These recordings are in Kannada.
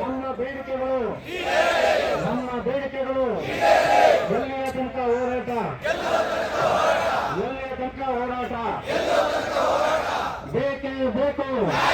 ನಮ್ಮ ಬೇಡಿಕೆಗಳು ನಮ್ಮ ಬೇಡಿಕೆಗಳು ಎಲ್ಲಿಯ ತನಕ ಹೋರಾಟ ಎಲ್ಲಿಯ ತನಕ ಹೋರಾಟ ಬೇಕು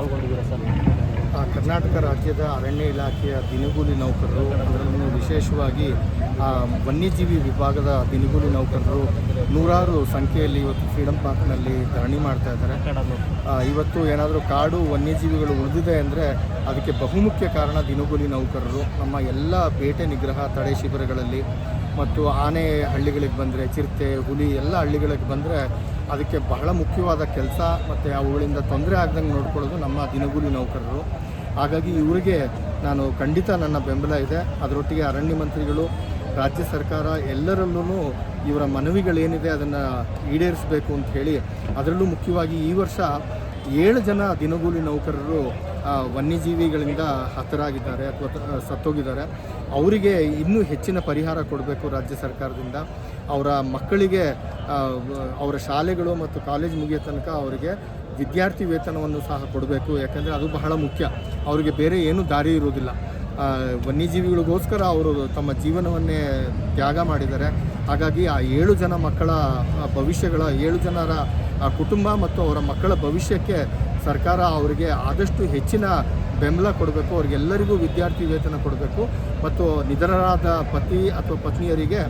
ಪಾಲ್ಗೊಂಡಿದ್ದೀರಾ ಸರ್? ಆ, ಕರ್ನಾಟಕ ರಾಜ್ಯದ ಅರಣ್ಯ ಇಲಾಖೆಯ ದಿನಗೂಲಿ ನೌಕರರು ಅದರಲ್ಲೂ ವಿಶೇಷವಾಗಿ ಆ, ವನ್ಯಜೀವಿ ವಿಭಾಗದ ದಿನಗೂಲಿ ನೌಕರರು ನೂರಾರು ಸಂಖ್ಯೆಯಲ್ಲಿ ಇವತ್ತು ಫ್ರೀಡಂ ಪಾರ್ಕ್ನಲ್ಲಿ ಧರಣಿ ಮಾಡ್ತಾ ಇದ್ದಾರೆ. ಇವತ್ತು ಏನಾದರೂ ಕಾಡು ವನ್ಯಜೀವಿಗಳು ಉಳಿದಿದೆ ಅಂದರೆ ಅದಕ್ಕೆ ಬಹುಮುಖ್ಯ ಕಾರಣ ದಿನಗೂಲಿ ನೌಕರರು. ನಮ್ಮ ಎಲ್ಲ ಬೇಟೆ ನಿಗ್ರಹ ತಡೆ ಶಿಬಿರಗಳಲ್ಲಿ ಮತ್ತು ಆನೆ ಹಳ್ಳಿಗಳಿಗೆ ಬಂದರೆ, ಚಿರತೆ, ಹುಲಿ ಎಲ್ಲ ಹಳ್ಳಿಗಳಿಗೆ ಬಂದರೆ ಅದಕ್ಕೆ ಬಹಳ ಮುಖ್ಯವಾದ ಕೆಲಸ ಮತ್ತು ಅವುಗಳಿಂದ ತೊಂದರೆ ಆಗ್ದಂಗೆ ನೋಡ್ಕೊಳ್ಳೋದು ನಮ್ಮ ದಿನಗೂಲಿ ನೌಕರರು. ಹಾಗಾಗಿ ಇವರಿಗೆ ನಾನು ಖಂಡಿತ ನನ್ನ ಬೆಂಬಲ ಇದೆ. ಅದರೊಟ್ಟಿಗೆ ಅರಣ್ಯ ಮಂತ್ರಿಗಳು, ರಾಜ್ಯ ಸರ್ಕಾರ ಎಲ್ಲರಲ್ಲೂ ಇವರ ಮನವಿಗಳೇನಿದೆ ಅದನ್ನು ಈಡೇರಿಸಬೇಕು ಅಂತ ಹೇಳಿ, ಅದರಲ್ಲೂ ಮುಖ್ಯವಾಗಿ ಈ ವರ್ಷ ಏಳು ಜನ ದಿನಗೂಲಿ ನೌಕರರು ವನ್ಯಜೀವಿಗಳಿಂದ ಹತರಾಗಿದ್ದಾರೆ ಅಥವಾ ಸತ್ತೋಗಿದ್ದಾರೆ. ಅವರಿಗೆ ಇನ್ನೂ ಹೆಚ್ಚಿನ ಪರಿಹಾರ ಕೊಡಬೇಕು ರಾಜ್ಯ ಸರ್ಕಾರದಿಂದ. ಅವರ ಮಕ್ಕಳಿಗೆ ಅವರ ಶಾಲೆಗಳು ಮತ್ತು ಕಾಲೇಜ್ ಮುಗಿಯೋ ತನಕ ಅವರಿಗೆ ವಿದ್ಯಾರ್ಥಿ ವೇತನವನ್ನು ಸಹ ಕೊಡಬೇಕು. ಯಾಕಂದರೆ ಅದು ಬಹಳ ಮುಖ್ಯ. ಅವರಿಗೆ ಬೇರೆ ಏನೂ ದಾರಿ ಇರುವುದಿಲ್ಲ. ಆ, ವನ್ಯಜೀವಿಗಳಿಗೋಸ್ಕರ ಅವರು ತಮ್ಮ ಜೀವನವನ್ನೇ ತ್ಯಾಗ ಮಾಡಿದ್ದಾರೆ. ಹಾಗಾಗಿ ಆ ಏಳು ಜನ ಮಕ್ಕಳ ಭವಿಷ್ಯಗಳ ಏಳು ಜನರ ಕುಟುಂಬ ಮತ್ತು ಅವರ ಮಕ್ಕಳ ಭವಿಷ್ಯಕ್ಕೆ ಸರ್ಕಾರ ಅವರಿಗೆ ಆದಷ್ಟು ಹೆಚ್ಚಿನ ಬೆಂಬಲ ಕೊಡಬೇಕು, ಅವ್ರಿಗೆಲ್ಲರಿಗೂ ವಿದ್ಯಾರ್ಥಿ ವೇತನ ಕೊಡಬೇಕು. ಮತ್ತು ನಿಧನರಾದ ಪತಿ ಅಥವಾ ಪತ್ನಿಯರಿಗೆ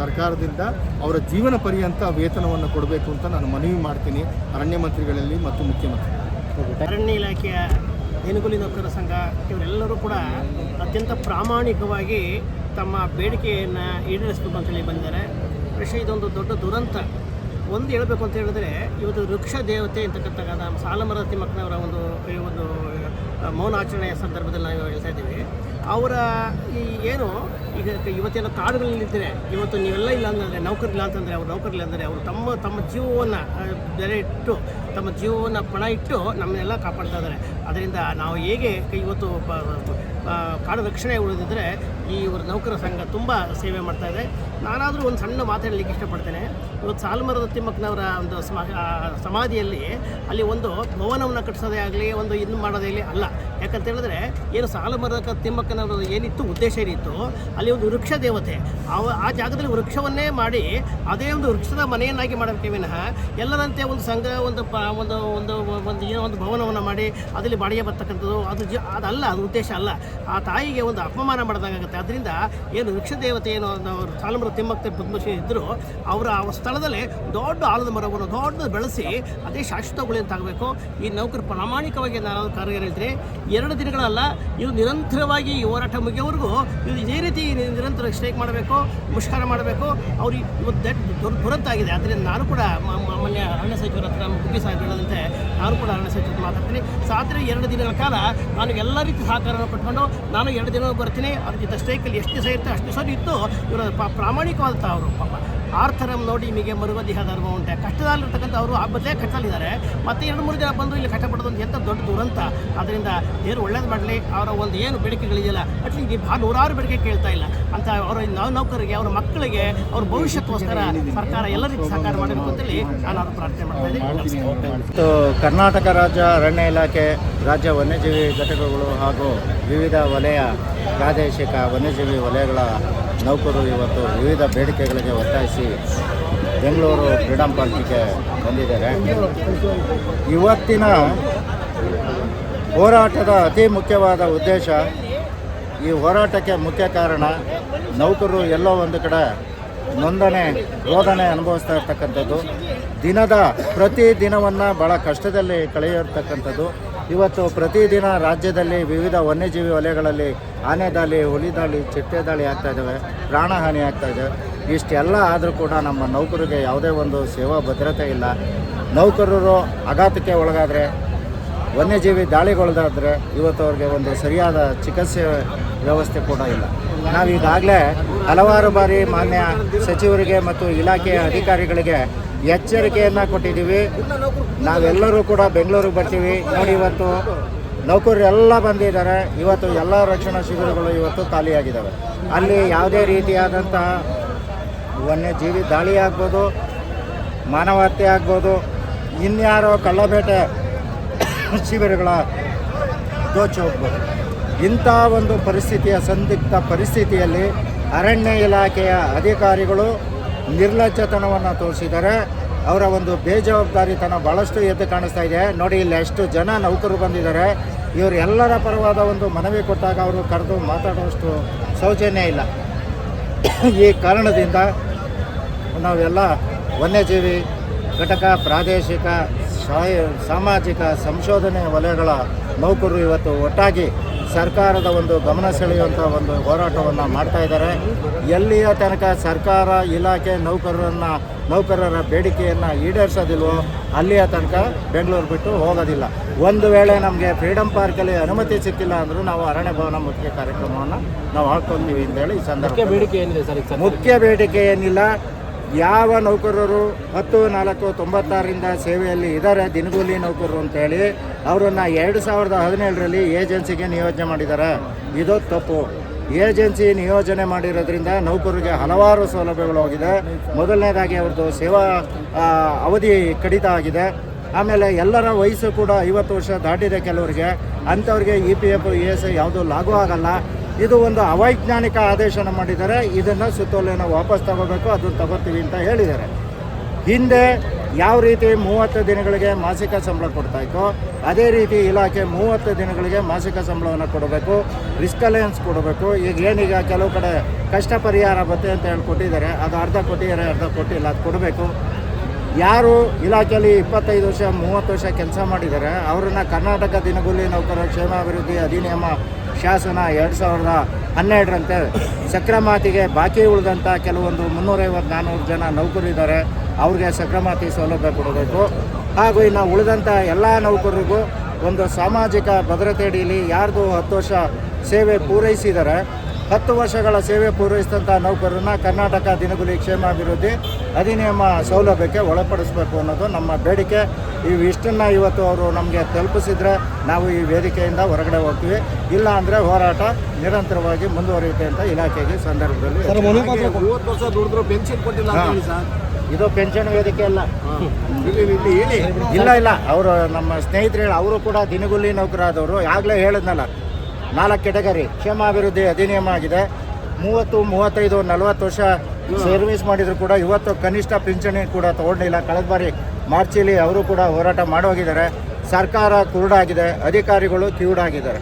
ಸರ್ಕಾರದಿಂದ ಅವರ ಜೀವನ ಪರ್ಯಂತ ವೇತನವನ್ನು ಕೊಡಬೇಕು ಅಂತ ನಾನು ಮನವಿ ಮಾಡ್ತೀನಿ ಅರಣ್ಯ ಮಂತ್ರಿಗಳಲ್ಲಿ ಮತ್ತು ಮುಖ್ಯಮಂತ್ರಿ. ಅರಣ್ಯ ಇಲಾಖೆಯ ಹೆನುಗುಲಿ ನೌಕರ ಸಂಘ, ಇವರೆಲ್ಲರೂ ಕೂಡ ಅತ್ಯಂತ ಪ್ರಾಮಾಣಿಕವಾಗಿ ತಮ್ಮ ಬೇಡಿಕೆಯನ್ನು ಈಡೇರಿಸಬೇಕು ಅಂತೇಳಿ ಬಂದಿದ್ದಾರೆ. ಕೃಷಿ ಇದೊಂದು ದೊಡ್ಡ ದುರಂತ. ಒಂದು ಹೇಳಬೇಕು ಅಂತ ಹೇಳಿದ್ರೆ, ಇವತ್ತು ವೃಕ್ಷ ದೇವತೆ ಅಂತಕ್ಕಂಥ ಸಾಲಮರದ ತಿಮ್ಮಕ್ಕನವರ ಒಂದು ಒಂದು ಮೌನಾಚರಣೆಯ ಸಂದರ್ಭದಲ್ಲಿ ನಾವು ಹೇಳ್ತಾ ಇದ್ದೀವಿ. ಅವರ ಈ ಏನು, ಈಗ ಕಾಡುಗಳಲ್ಲಿ ಕಾಡುಗಳಲ್ಲಿದ್ದರೆ ಇವತ್ತು ನೀವೆಲ್ಲ ಇಲ್ಲ ಅಂತಂದರೆ ನೌಕರಿಲ್ಲ ಅಂತಂದರೆ, ಅವ್ರು ನೌಕರಿಲ್ಲ ಅಂದರೆ, ಅವರು ತಮ್ಮ ತಮ್ಮ ಜೀವವನ್ನು ಬೆಲೆ ಇಟ್ಟು, ತಮ್ಮ ಜೀವವನ್ನು ಪಣ ಇಟ್ಟು ನಮ್ಮನ್ನೆಲ್ಲ ಕಾಪಾಡ್ತಾ ಇದ್ದಾರೆ. ಅದರಿಂದ ನಾವು ಹೇಗೆ, ಇವತ್ತು ಕಾಡು ರಕ್ಷಣೆ ಉಳಿದಿದ್ದರೆ ಈ ಇವ್ರ ನೌಕರ ಸಂಘ ತುಂಬ ಸೇವೆ ಮಾಡ್ತಾ ಇದೆ. ನಾನಾದರೂ ಒಂದು ಸಣ್ಣ ಮಾತಾಡಲಿಕ್ಕೆ ಇಷ್ಟಪಡ್ತೇನೆ. ಇವತ್ತು ಸಾಲುಮರದ ತಿಮ್ಮಕ್ಕನವರ ಒಂದು ಸಮ ಸಮಾಧಿಯಲ್ಲಿ ಅಲ್ಲಿ ಒಂದು ಭವನವನ್ನು ಕಟ್ಟಿಸೋದೇ ಆಗಲಿ, ಒಂದು ಇದು ಮಾಡೋದೇ ಅಲ್ಲ. ಯಾಕಂತ ಹೇಳಿದ್ರೆ, ಏನು ಸಾಲುಮರದ ತಿಮ್ಮಕ್ಕನವರ ಏನಿತ್ತು ಉದ್ದೇಶ ಏನಿತ್ತು, ಅಲ್ಲಿ ಒಂದು ವೃಕ್ಷ ದೇವತೆ, ಅವ, ಆ ಜಾಗದಲ್ಲಿ ವೃಕ್ಷವನ್ನೇ ಮಾಡಿ ಅದೇ ಒಂದು ವೃಕ್ಷದ ಮನೆಯನ್ನಾಗಿ ಮಾಡಬೇಕೆ ವಿನಃ, ಎಲ್ಲರಂತೆ ಒಂದು ಸಂಘ, ಒಂದು ಒಂದು ಒಂದು ಒಂದು ಏನೋ ಒಂದು ಭವನವನ್ನು ಮಾಡಿ, ಅದರಲ್ಲಿ ಬಾಡಿಗೆ ಬರ್ತಕ್ಕಂಥದ್ದು, ಅದು ಜ, ಅದಲ್ಲ, ಅದು ಉದ್ದೇಶ ಅಲ್ಲ. ಆ ತಾಯಿಗೆ ಒಂದು ಅಪಮಾನ ಮಾಡಿದಂಗಾಗುತ್ತೆ. ಅದರಿಂದ ಏನು ವೃಕ್ಷ ದೇವತೆ ಏನು ಅವರು ಸಾಲಮರ ತಿಮ್ಮಕ್ಕ ಪದ್ಮಶ್ರೀ ಇದ್ದರು ಅವರ ಆ ಸ್ಥಳದಲ್ಲಿ ದೊಡ್ಡ ಆಲದ ಮರವನ್ನು ದೊಡ್ಡದು ಬೆಳೆಸಿ ಅದೇ ಶಾಶ್ವತ ಗುಳಿ ಅಂತ ಆಗಬೇಕು. ಈ ನೌಕರು ಪ್ರಾಮಾಣಿಕವಾಗಿ ನಾನು ಕಾರ್ಯ ಹೇಳ್ತೀನಿ. ಎರಡು ದಿನಗಳಲ್ಲ ಇದು ನಿರಂತರವಾಗಿ ಈ ಹೋರಾಟ ಮುಗಿಯೋವರೆಗೂ ಇದು ಇದೇ ರೀತಿ ನಿರಂತರ ಸ್ಟ್ರೈಕ್ ಮಾಡಬೇಕು, ಮುಷ್ಕರ ಮಾಡಬೇಕು. ಅವ್ರಿಗೆ ದೊಡ್ಡ ದೊಡ್ಡ ದುರಂತ ಆಗಿದೆ. ಆದ್ದರಿಂದ ನಾನು ಕೂಡ ಮ- ಮ- ಮೊನ್ನೆ ಅರಣ್ಯ ಸಚಿವರ ಹತ್ರ ಗುಬ್ಬಿ ಸಾಹೇಬ್ ಹೇಳದಂತೆ ನಾನು ಕೂಡ ಅರಣ್ಯ ಸಚಿವ ಹತ್ರ ಮಾತಾಡ್ತೀನಿ. ಸಾಧ್ಯ ಎರಡು ದಿನಗಳ ಕಾಲ ನಾನು ಎಲ್ಲ ರೀತಿ ಸಹಕಾರವನ್ನು ಕೊಟ್ಕೊಂಡು ನಾನು ಎರಡು ದಿನ ಬರ್ತೀನಿ. ಅದ್ರ ಜೊತೆ ಸ್ಟೇಕಲ್ಲಿ ಎಷ್ಟು ದಿವಸ ಇರುತ್ತೆ, ಅಷ್ಟು ದಿವಸ ಇತ್ತು. ಇವರ ಪ್ರಾಮಾಣಿಕವಾದಂಥ ಅವರು ಪಾಪ. ಆರ್ಥರಂ ನೋಡಿ ನಿಮಗೆ ಮರುಗದಿಹ ಧರ್ಮ ಉಂಟೆ. ಕಷ್ಟದಲ್ಲಿರ್ತಕ್ಕಂಥ ಅವರು ಆ ಬದಲೇ ಕಷ್ಟದಲ್ಲಿದ್ದಾರೆ ಮತ್ತೆ ಎರಡು ಮೂರು ದಿನ ಬಂದು ಇಲ್ಲಿ ಕಷ್ಟಪಡೋದು ಎಂಥ ದೊಡ್ಡ ದುರಂತ. ಅದರಿಂದ ಏನು ಒಳ್ಳೇದು ಮಾಡಲಿ. ಅವರ ಒಂದು ಏನು ಬೇಡಿಕೆಗಳಿದೆಯಲ್ಲ ಅಟ್ಲೀಸ್ಟ್ ಭಾಳ ನೂರಾರು ಬೇಡಿಕೆ ಕೇಳ್ತಾ ಇಲ್ಲ. ಅಂತ ಅವರ ನೌಕರಿಗೆ ಅವರ ಮಕ್ಕಳಿಗೆ, ಅವ್ರ ಭವಿಷ್ಯಕ್ಕೋಸ್ಕರ ಸರ್ಕಾರ ಎಲ್ಲ ರೀತಿ ಸಹಕಾರ ಮಾಡಬೇಕು ನಾನು ಪ್ರಾರ್ಥನೆ ಮತ್ತು ಕರ್ನಾಟಕ ರಾಜ್ಯ ಅರಣ್ಯ ಇಲಾಖೆ ರಾಜ್ಯ ವನ್ಯಜೀವಿ ಘಟಕಗಳು ಹಾಗೂ ವಿವಿಧ ವಲಯ ಪ್ರಾದೇಶಿಕ ವನ್ಯಜೀವಿ ವಲಯಗಳ ನೌಕರರು ಇವತ್ತು ವಿವಿಧ ಬೇಡಿಕೆಗಳಿಗೆ ಒತ್ತಾಯಿಸಿ ಬೆಂಗಳೂರು ಫ್ರೀಡಂ ಪಾರ್ಕಿಗೆ ಬಂದಿದ್ದಾರೆ. ಇವತ್ತಿನ ಹೋರಾಟದ ಅತಿ ಮುಖ್ಯವಾದ ಉದ್ದೇಶ ಈ ಹೋರಾಟಕ್ಕೆ ಮುಖ್ಯ ಕಾರಣ ನೌಕರರು ಎಲ್ಲೋ ಒಂದು ಕಡೆ ನೊಂದಣೆ ರೋದನೆ ಅನುಭವಿಸ್ತಾ ಇರ್ತಕ್ಕಂಥದ್ದು. ದಿನದ ಪ್ರತಿ ದಿನವನ್ನು ಭಾಳ ಕಷ್ಟದಲ್ಲಿ ಕಳೆಯಿರ್ತಕ್ಕಂಥದ್ದು ಇವತ್ತು ಪ್ರತಿದಿನ ರಾಜ್ಯದಲ್ಲಿ ವಿವಿಧ ವನ್ಯಜೀವಿ ವಲಯಗಳಲ್ಲಿ ಆನೆ ದಾಳಿ, ಹುಲಿ ದಾಳಿ, ಚಿಟ್ಟೆ ದಾಳಿ ಆಗ್ತಾ ಇದ್ದಾವೆ ಪ್ರಾಣಹಾನಿ ಆಗ್ತಾ ಇದೆ. ಇಷ್ಟೆಲ್ಲ ಆದರೂ ಕೂಡ ನಮ್ಮ ನೌಕರಿಗೆ ಯಾವುದೇ ಒಂದು ಸೇವಾ ಭದ್ರತೆ ಇಲ್ಲ. ನೌಕರರು ಆಘಾತಕ್ಕೆ ಒಳಗಾದರೆ, ವನ್ಯಜೀವಿ ದಾಳಿಗೊಳಗಾದರೆ ಇವತ್ತು ಅವ್ರಿಗೆ ಒಂದು ಸರಿಯಾದ ಚಿಕಿತ್ಸೆ ವ್ಯವಸ್ಥೆ ಕೂಡ ಇಲ್ಲ. ನಾವೀಗಾಗಲೇ ಹಲವಾರು ಬಾರಿ ಮಾನ್ಯ ಸಚಿವರಿಗೆ ಮತ್ತು ಇಲಾಖೆಯ ಅಧಿಕಾರಿಗಳಿಗೆ ಎಚ್ಚರಿಕೆಯನ್ನು ಕೊಟ್ಟಿದ್ದೀವಿ. ನಾವೆಲ್ಲರೂ ಕೂಡ ಬೆಂಗಳೂರಿಗೆ ಬರ್ತೀವಿ. ನೋಡಿ ಇವತ್ತು ನೌಕರರು ಎಲ್ಲ ಬಂದಿದ್ದಾರೆ. ಇವತ್ತು ಎಲ್ಲ ರಕ್ಷಣಾ ಶಿಬಿರಗಳು ಇವತ್ತು ಖಾಲಿಯಾಗಿದ್ದಾವೆ. ಅಲ್ಲಿ ಯಾವುದೇ ರೀತಿಯಾದಂಥ ವನ್ಯಜೀವಿ ದಾಳಿ ಆಗ್ಬೋದು, ಮಾನವಹತ್ಯೆ ಆಗ್ಬೋದು, ಇನ್ಯಾರೋ ಕಳ್ಳಬೇಟೆ ಶಿಬಿರಗಳ ದೋಚಿ ಹೋಗ್ಬೋದು. ಇಂಥ ಒಂದು ಪರಿಸ್ಥಿತಿಯ ಸಂದಿಗ್ಧ ಪರಿಸ್ಥಿತಿಯಲ್ಲಿ ಅರಣ್ಯ ಇಲಾಖೆಯ ಅಧಿಕಾರಿಗಳು ನಿರ್ಲಜ್ಜತನವನ್ನು ತೋರಿಸಿದ್ದಾರೆ. ಅವರ ಒಂದು ಬೇಜವಾಬ್ದಾರಿತನ ಭಾಳಷ್ಟು ಎದ್ದು ಕಾಣಿಸ್ತಾ ಇದೆ. ನೋಡಿ, ಇಲ್ಲಿ ಎಷ್ಟು ಜನ ನೌಕರು ಬಂದಿದ್ದಾರೆ. ಇವರೆಲ್ಲರ ಪರವಾದ ಒಂದು ಮನವಿ ಕೊಟ್ಟಾಗ ಅವರು ಕರೆದು ಮಾತಾಡುವಷ್ಟು ಸೌಜನ್ಯ ಇಲ್ಲ. ಈ ಕಾರಣದಿಂದ ನಾವೆಲ್ಲ ವನ್ಯಜೀವಿ ಘಟಕ, ಪ್ರಾದೇಶಿಕ ಸಾಮಾಜಿಕ ಸಂಶೋಧನೆ ವಲಯಗಳ ನೌಕರರು ಇವತ್ತು ಒಟ್ಟಾಗಿ ಸರ್ಕಾರದ ಒಂದು ಗಮನ ಸೆಳೆಯುವಂಥ ಒಂದು ಹೋರಾಟವನ್ನು ಮಾಡ್ತಾ ಇದ್ದಾರೆ. ಎಲ್ಲಿಯ ತನಕ ಸರ್ಕಾರ ಇಲಾಖೆ ನೌಕರರನ್ನು ನೌಕರರ ಬೇಡಿಕೆಯನ್ನು ಈಡೇರಿಸೋದಿಲ್ವೋ ಅಲ್ಲಿಯ ತನಕ ಬೆಂಗಳೂರು ಬಿಟ್ಟು ಹೋಗೋದಿಲ್ಲ. ಒಂದು ವೇಳೆ ನಮಗೆ ಫ್ರೀಡಮ್ ಪಾರ್ಕಲ್ಲಿ ಅನುಮತಿ ಸಿಕ್ಕಿಲ್ಲ ಅಂದರೂ ನಾವು ಅರಣ್ಯ ಭವನ ಮುಖ್ಯ ಕಾರ್ಯಕ್ರಮವನ್ನು ನಾವು ಹಾಕ್ಕೊಳ್ತೀವಿ ಅಂತೇಳಿ ಈ ಸಂದರ್ಭ ಬೇಡಿಕೆ ಏನಿದೆ ಸರ್ ಮುಖ್ಯ ಬೇಡಿಕೆ ಏನಿಲ್ಲ. ಯಾವ ನೌಕರರು ಹತ್ತು, ನಾಲ್ಕು, ತೊಂಬತ್ತಾರರಿಂದ ಸೇವೆಯಲ್ಲಿ ಇದ್ದಾರೆ ದಿನಗೂಲಿ ನೌಕರರು ಅಂತೇಳಿ ಅವರನ್ನು ಎರಡು ಸಾವಿರದ ಹದಿನೇಳರಲ್ಲಿ ಏಜೆನ್ಸಿಗೆ ನಿಯೋಜನೆ ಮಾಡಿದ್ದಾರೆ. ಇದು ತಪ್ಪು. ಏಜೆನ್ಸಿ ನಿಯೋಜನೆ ಮಾಡಿರೋದ್ರಿಂದ ನೌಕರರಿಗೆ ಹಲವಾರು ಸೌಲಭ್ಯಗಳು ಹೋಗಿದೆ. ಮೊದಲನೇದಾಗಿ ಅವ್ರದ್ದು ಸೇವಾ ಅವಧಿ ಕಡಿತ ಆಗಿದೆ. ಆಮೇಲೆ ಎಲ್ಲರ ವಯಸ್ಸು ಕೂಡ ಐವತ್ತು ವರ್ಷ ದಾಟಿದೆ ಕೆಲವರಿಗೆ. ಅಂಥವ್ರಿಗೆ E P F, E S I ಯಾವುದೂ ಲಾಗೂ ಆಗಲ್ಲ. ಇದು ಒಂದು ಅವೈಜ್ಞಾನಿಕ ಆದೇಶನ ಮಾಡಿದ್ದಾರೆ. ಇದನ್ನು ಸುತ್ತೋಲೆಯನ್ನು ವಾಪಸ್ ತಗೋಬೇಕು, ಅದನ್ನು ತಗೋತೀವಿ ಅಂತ ಹೇಳಿದ್ದಾರೆ. ಹಿಂದೆ ಯಾವ ರೀತಿ ಮೂವತ್ತು ದಿನಗಳಿಗೆ ಮಾಸಿಕ ಸಂಬಳ ಕೊಡ್ತಾ ಇತ್ತು ಅದೇ ರೀತಿ ಇಲಾಖೆ ಮೂವತ್ತು ದಿನಗಳಿಗೆ ಮಾಸಿಕ ಸಂಬಳವನ್ನು ಕೊಡಬೇಕು ರಿಸ್ಕ್ ಅಲಯನ್ಸ್ ಕೊಡಬೇಕು. ಈಗ ಏನೀಗ ಕೆಲವು ಕಡೆ ಕಷ್ಟ ಪರಿಹಾರ ಬತ್ತೆ ಅಂತ ಹೇಳಿ ಕೊಟ್ಟಿದ್ದಾರೆ. ಅದು ಅರ್ಧ ಕೊಟ್ಟಿದ್ದಾರೆ, ಅರ್ಧ ಕೊಟ್ಟಿಲ್ಲ, ಅದು ಕೊಡಬೇಕು. ಯಾರು ಇಲಾಖೆಯಲ್ಲಿ ಇಪ್ಪತ್ತೈದು ವರ್ಷ, ಮೂವತ್ತು ವರ್ಷ ಕೆಲಸ ಮಾಡಿದ್ದಾರೆ, ಅವರನ್ನು ಕರ್ನಾಟಕ ದಿನಗೂಲಿ ನೌಕರರ ಕ್ಷೇಮಾಭಿವೃದ್ಧಿ ಅಧಿನಿಯಮ ಶಾಸನ ಎರಡು ಸಾವಿರದ ಹನ್ನೆರಡರಂತೆ ಸಕ್ರಮಾತಿಗೆ ಬಾಕಿ ಉಳಿದಂಥ ಕೆಲವೊಂದು ಮುನ್ನೂರೈವತ್ತು ನಾನ್ನೂರು ಜನ ನೌಕರಿದ್ದಾರೆ ಅವ್ರಿಗೆ ಸಕ್ರಮಾತಿ ಸೌಲಭ್ಯ ಕೊಡಬೇಕು. ಹಾಗೂ ಇನ್ನು ಉಳಿದಂಥ ಎಲ್ಲ ನೌಕರರಿಗೂ ಒಂದು ಸಾಮಾಜಿಕ ಭದ್ರತೆ ಅಡಿಯಲ್ಲಿ ಯಾರ್ದು ಹತ್ತು ವರ್ಷ ಸೇವೆ ಪೂರೈಸಿದ್ದಾರೆ ಹತ್ತು ವರ್ಷಗಳ ಸೇವೆ ಪೂರೈಸಿದಂಥ ನೌಕರರನ್ನ ಕರ್ನಾಟಕ ದಿನಗೂಲಿ ಕ್ಷೇಮಾಭಿವೃದ್ಧಿ ಅಧಿನಿಯಮ ಸೌಲಭ್ಯಕ್ಕೆ ಒಳಪಡಿಸಬೇಕು ಅನ್ನೋದು ನಮ್ಮ ಬೇಡಿಕೆ. ಇವು ಇಷ್ಟನ್ನು ಇವತ್ತು ಅವರು ನಮಗೆ ತಲುಪಿಸಿದರೆ ನಾವು ಈ ವೇದಿಕೆಯಿಂದ ಹೊರಗಡೆ ಹೋಗ್ತೀವಿ. ಇಲ್ಲ ಅಂದರೆ ಹೋರಾಟ ನಿರಂತರವಾಗಿ ಮುಂದುವರಿಯುತ್ತೆ ಅಂತ ಇಲಾಖೆಗೆ ಸಂದರ್ಭದಲ್ಲಿ ಮೂವತ್ತು ವರ್ಷ ದುಡಿದ್ರು ಪೆನ್ಷನ್ ಕೊಟ್ಟಿಲ್ಲ ಅಂತ ಹೇಳಿ ಸರ್. ಇದು ಪೆನ್ಷನ್ ವೇದಿಕೆ ಅಲ್ಲ. ಇಲ್ಲಿ ಇಲ್ಲಿ ಹೇಳಿ ಇಲ್ಲ ಇಲ್ಲ ಅವರು ನಮ್ಮ ಸ್ನೇಹಿತರು ಹೇಳಿ ಅವರು ಕೂಡ ದಿನಗೂಲಿ ನೌಕರಾದವರು ಆಗಲೇ ಹೇಳಿದ್ನಲ್ಲ ನಾಲ್ಕು ಕೆಟಗರಿ ಕ್ಷೇಮಾಭಿವೃದ್ಧಿ ಅಧಿನಿಯಮ ಆಗಿದೆ. ಮೂವತ್ತು, ಮೂವತ್ತೈದು, ನಲವತ್ತು ವರ್ಷ ಸರ್ವಿಸ್ ಮಾಡಿದ್ರು ಕೂಡ ಇವತ್ತು ಕನಿಷ್ಠ ಪಿಂಚಣಿ ಕೂಡ ತಗೊಂಡಿಲ್ಲ. ಕಳೆದ ಬಾರಿ ಮಾರ್ಚಲ್ಲಿ ಅವರು ಕೂಡ ಹೋರಾಟ ಮಾಡೋಗಿದ್ದಾರೆ ಸರ್ಕಾರ ಕುರುಡಾಗಿದೆ. ಅಧಿಕಾರಿಗಳು ಕಿವುಡಾಗಿದ್ದಾರೆ.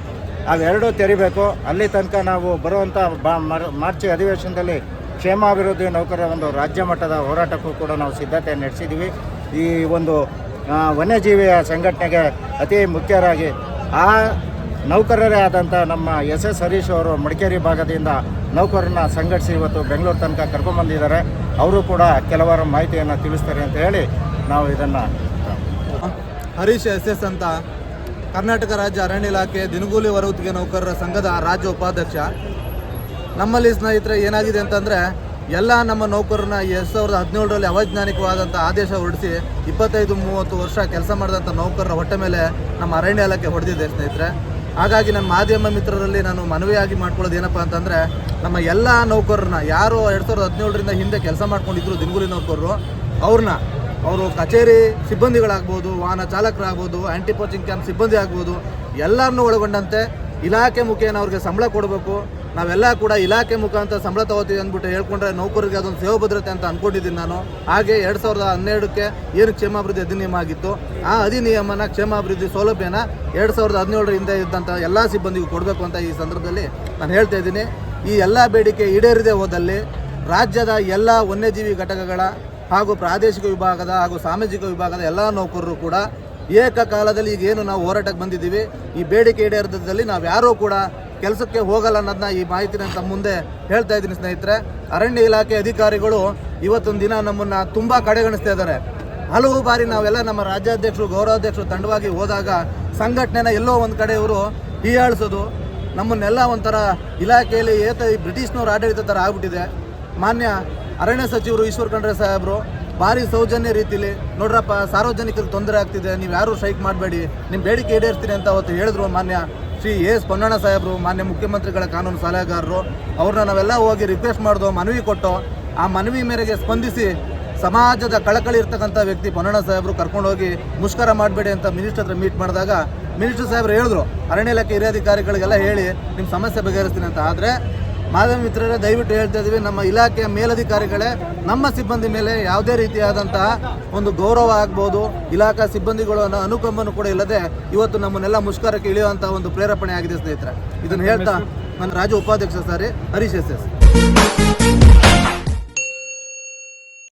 ಅವೆರಡೂ ತೆರಿಬೇಕು. ಅಲ್ಲಿ ತನಕ ನಾವು ಬರುವಂಥ ಬಾ ಮರ್- ಮಾರ್ಚ್ ಅಧಿವೇಶನದಲ್ಲಿ ಕ್ಷೇಮಾಭಿವೃದ್ಧಿ ನೌಕರರ ಒಂದು ರಾಜ್ಯ ಮಟ್ಟದ ಹೋರಾಟಕ್ಕೂ ಕೂಡ ನಾವು ಸಿದ್ಧತೆ ನಡೆಸಿದ್ದೀವಿ. ಈ ಒಂದು ವನ್ಯಜೀವಿಯ ಸಂಘಟನೆಗೆ ಅತಿ ಮುಖ್ಯರಾಗಿ ಆ ನೌಕರರೇ ಆದಂಥ ನಮ್ಮ ಎಸ್ ಎಸ್ ಹರೀಶ್ ಅವರು ಮಡಿಕೇರಿ ಭಾಗದಿಂದ ನೌಕರರನ್ನ ಸಂಘಟಿಸಿ ಇವತ್ತು ಬೆಂಗಳೂರು ತನಕ ಕರ್ಕೊಂಡ್ಬಂದಿದ್ದಾರೆ ಅವರು ಕೂಡ ಕೆಲವರ ಮಾಹಿತಿಯನ್ನು ತಿಳಿಸ್ತಾರೆ ಅಂತ ಹೇಳಿ ನಾವು ಇದನ್ನು ಹರೀಶ್ ಎಸ್ ಎಸ್ ಅಂತ ಕರ್ನಾಟಕ ರಾಜ್ಯ ಅರಣ್ಯ ಇಲಾಖೆ ದಿನಗೂಲಿ ಹೊರಗುತ್ತಿಗೆ ನೌಕರರ ಸಂಘದ ರಾಜ್ಯ ಉಪಾಧ್ಯಕ್ಷ. ನಮ್ಮಲ್ಲಿ ಸ್ನೇಹಿತರೆ ಏನಾಗಿದೆ ಅಂತಂದರೆ ಎಲ್ಲ ನಮ್ಮ ನೌಕರರನ್ನ ಎರಡು ಸಾವಿರದ ಹದಿನೇಳರಲ್ಲಿ ಅವೈಜ್ಞಾನಿಕವಾದಂಥ ಆದೇಶ ಹೊರಡಿಸಿ ಇಪ್ಪತ್ತೈದು ಮೂವತ್ತು ವರ್ಷ ಕೆಲಸ ಮಾಡಿದಂಥ ನೌಕರರ ಹೊಟ್ಟೆ ಮೇಲೆ ನಮ್ಮ ಅರಣ್ಯ ಇಲಾಖೆ ಹೊಡೆದಿದೆ ಸ್ನೇಹಿತರೆ. ಹಾಗಾಗಿ ನನ್ನ ಮಾಧ್ಯಮ ಮಿತ್ರರಲ್ಲಿ ನಾನು ಮನವಿಯಾಗಿ ಮಾಡ್ಕೊಳ್ಳೋದು ಏನಪ್ಪಾ ಅಂತಂದರೆ, ನಮ್ಮ ಎಲ್ಲ ನೌಕರರನ್ನ, ಯಾರು ಎರಡು ಸಾವಿರದ ಹದಿನೇಳರಿಂದ ಹಿಂದೆ ಕೆಲಸ ಮಾಡ್ಕೊಂಡಿದ್ರು, ದಿನಗೂಲಿ ನೌಕರರು, ಅವ್ರನ್ನ, ಅವರು ಕಚೇರಿ ಸಿಬ್ಬಂದಿಗಳಾಗ್ಬೋದು, ವಾಹನ ಚಾಲಕರಾಗ್ಬೋದು ಆ್ಯಂಟಿ ಪೋಚಿಂಗ್ ಕ್ಯಾಂಪ್ ಸಿಬ್ಬಂದಿ ಆಗ್ಬೋದು, ಎಲ್ಲರನ್ನೂ ಒಳಗೊಂಡಂತೆ ಇಲಾಖೆ ಮುಖೇನ ಅವ್ರಿಗೆ ಸಂಬಳ ಕೊಡಬೇಕು. ನಾವೆಲ್ಲ ಕೂಡ ಇಲಾಖೆ ಮುಖಾಂತರ ಸಂಬಳ ತಗೋತೀವಿ ಅಂದ್ಬಿಟ್ಟು ಹೇಳ್ಕೊಂಡ್ರೆ ನೌಕರರಿಗೆ ಅದೊಂದು ಸೇವಾ ಭದ್ರತೆ ಅಂತ ಅನ್ಕೊಂಡಿದ್ದೀನಿ ನಾನು. ಹಾಗೆ ಎರಡು ಸಾವಿರದ ಹನ್ನೆರಡಕ್ಕೆ ಏನು ಕ್ಷೇಮಾಭಿವೃದ್ಧಿ ಅಧಿನಿಯಮ ಆಗಿತ್ತು ಆ ಅಧಿನಿಯಮನ ಕ್ಷೇಮಾಭಿವೃದ್ಧಿ ಸೌಲಭ್ಯನ ಎರಡು ಸಾವಿರದ ಹದಿನೇಳರ ಹಿಂದೆ ಇದ್ದಂಥ ಎಲ್ಲ ಸಿಬ್ಬಂದಿಗೂ ಕೊಡಬೇಕು ಅಂತ ಈ ಸಂದರ್ಭದಲ್ಲಿ ನಾನು ಹೇಳ್ತಾ ಇದ್ದೀನಿ. ಈ ಎಲ್ಲ ಬೇಡಿಕೆ ಈಡೇರಿದೆ ಹೋದಲ್ಲಿ ರಾಜ್ಯದ ಎಲ್ಲ ವನ್ಯಜೀವಿ ಘಟಕಗಳ ಹಾಗೂ ಪ್ರಾದೇಶಿಕ ವಿಭಾಗದ ಹಾಗೂ ಸಾಮಾಜಿಕ ವಿಭಾಗದ ಎಲ್ಲ ನೌಕರರು ಕೂಡ ಏಕಕಾಲದಲ್ಲಿ ಈಗೇನು ನಾವು ಹೋರಾಟಕ್ಕೆ ಬಂದಿದ್ದೀವಿ. ಈ ಬೇಡಿಕೆ ಈಡೇರದಲ್ಲಿ ನಾವು ಯಾರೂ ಕೂಡ ಕೆಲಸಕ್ಕೆ ಹೋಗಲ್ಲ ಅನ್ನೋದನ್ನ ಈ ಮಾಹಿತಿನ ತಮ್ಮ ಮುಂದೆ ಹೇಳ್ತಾ ಇದ್ದೀನಿ ಸ್ನೇಹಿತರೆ. ಅರಣ್ಯ ಇಲಾಖೆ ಅಧಿಕಾರಿಗಳು ಇವತ್ತೊಂದು ದಿನ ನಮ್ಮನ್ನು ತುಂಬ ಕಡೆಗಣಿಸ್ತಾ ಇದ್ದಾರೆ. ಹಲವು ಬಾರಿ ನಾವೆಲ್ಲ ನಮ್ಮ ರಾಜ್ಯಾಧ್ಯಕ್ಷರು ಗೌರವಾಧ್ಯಕ್ಷರು ತಂಡವಾಗಿ ಹೋದಾಗ ಸಂಘಟನೆನ ಎಲ್ಲೋ ಒಂದು ಕಡೆ ಇವರು ಹೀಯಾಳಿಸೋದು, ನಮ್ಮನ್ನೆಲ್ಲ ಒಂಥರ ಇಲಾಖೆಯಲ್ಲಿ ಏತ ಈ ಬ್ರಿಟಿಷ್ನವ್ರ ಆಡಳಿತ ಥರ ಆಗ್ಬಿಟ್ಟಿದೆ. ಮಾನ್ಯ ಅರಣ್ಯ ಸಚಿವರು ಈಶ್ವರ್ ಖಂಡ್ರೆ ಸಾಹೇಬರು, ಭಾರಿ ಸೌಜನ್ಯ ರೀತಿಲಿ, ನೋಡ್ರಪ್ಪ ಸಾರ್ವಜನಿಕರಿಗೆ ತೊಂದರೆ ಆಗ್ತಿದೆ ನೀವು ಯಾರು ಸ್ಟ್ರೈಕ್ ಮಾಡಬೇಡಿ ನಿಮ್ಮ ಬೇಡಿಕೆ ಈಡೇರಿಸ್ತೀನಿ ಅಂತ ಅವತ್ತು ಹೇಳಿದ್ರು ಮಾನ್ಯ ಶ್ರೀ ಎಸ್ ಪೊನ್ನಣ್ಣ ಸಾಹೇಬರು, ಮಾನ್ಯ ಮುಖ್ಯಮಂತ್ರಿಗಳ ಕಾನೂನು ಸಲಹೆಗಾರರು, ಅವ್ರನ್ನ ನಾವೆಲ್ಲ ಹೋಗಿ ರಿಕ್ವೆಸ್ಟ್ ಮಾಡಿದೋ ಮನವಿ ಕೊಟ್ಟೋ ಆ ಮನವಿ ಮೇರೆಗೆ ಸ್ಪಂದಿಸಿ ಸಮಾಜದ ಕಳಕಳಿ ಇರ್ತಕ್ಕಂಥ ವ್ಯಕ್ತಿ ಪೊನ್ನಣ್ಣ ಸಾಹೇಬರು ಕರ್ಕೊಂಡೋಗಿ ಮುಷ್ಕರ ಮಾಡಬೇಡಿ ಅಂತ ಮಿನಿಸ್ಟರ್ ಹತ್ರ ಮೀಟ್ ಮಾಡಿದಾಗ ಮಿನಿಸ್ಟರ್ ಸಾಹೇಬರು ಹೇಳಿದ್ರು. ಅರಣ್ಯ ಇಲಾಖೆ ಹಿರಿಯಾಧಿಕಾರಿಗಳಿಗೆಲ್ಲ ಹೇಳಿ ನಿಮ್ಮ ಸಮಸ್ಯೆ ಬಗೆಹರಿಸ್ತೀನಿ ಅಂತ. ಆದರೆ ಮಾಧವ ಮಿತ್ರರೇ ದಯವಿಟ್ಟು ಹೇಳ್ತಾ ಇದ್ದೀವಿ ನಮ್ಮ ಇಲಾಖೆಯ ಮೇಲಧಿಕಾರಿಗಳೇ ನಮ್ಮ ಸಿಬ್ಬಂದಿ ಮೇಲೆ ಯಾವುದೇ ರೀತಿಯಾದಂತಹ ಒಂದು ಗೌರವ ಆಗ್ಬೋದು ಇಲಾಖಾ ಸಿಬ್ಬಂದಿಗಳು ಅನ್ನೋ ಅನುಕಂಪನೂ ಕೂಡ ಇಲ್ಲದೆ ಇವತ್ತು ನಮ್ಮನ್ನೆಲ್ಲ ಮುಷ್ಕರಕ್ಕೆ ಇಳಿಯುವಂತಹ ಒಂದು ಪ್ರೇರೇಪಣೆ ಆಗಿದೆ ಸ್ನೇಹಿತರೆ. ಇದನ್ನು ಹೇಳ್ತಾ ನನ್ನ ರಾಜ್ಯ ಉಪಾಧ್ಯಕ್ಷ ಸಾರಿ ಹರೀಶ್ ಎಸ್ ಎಸ್.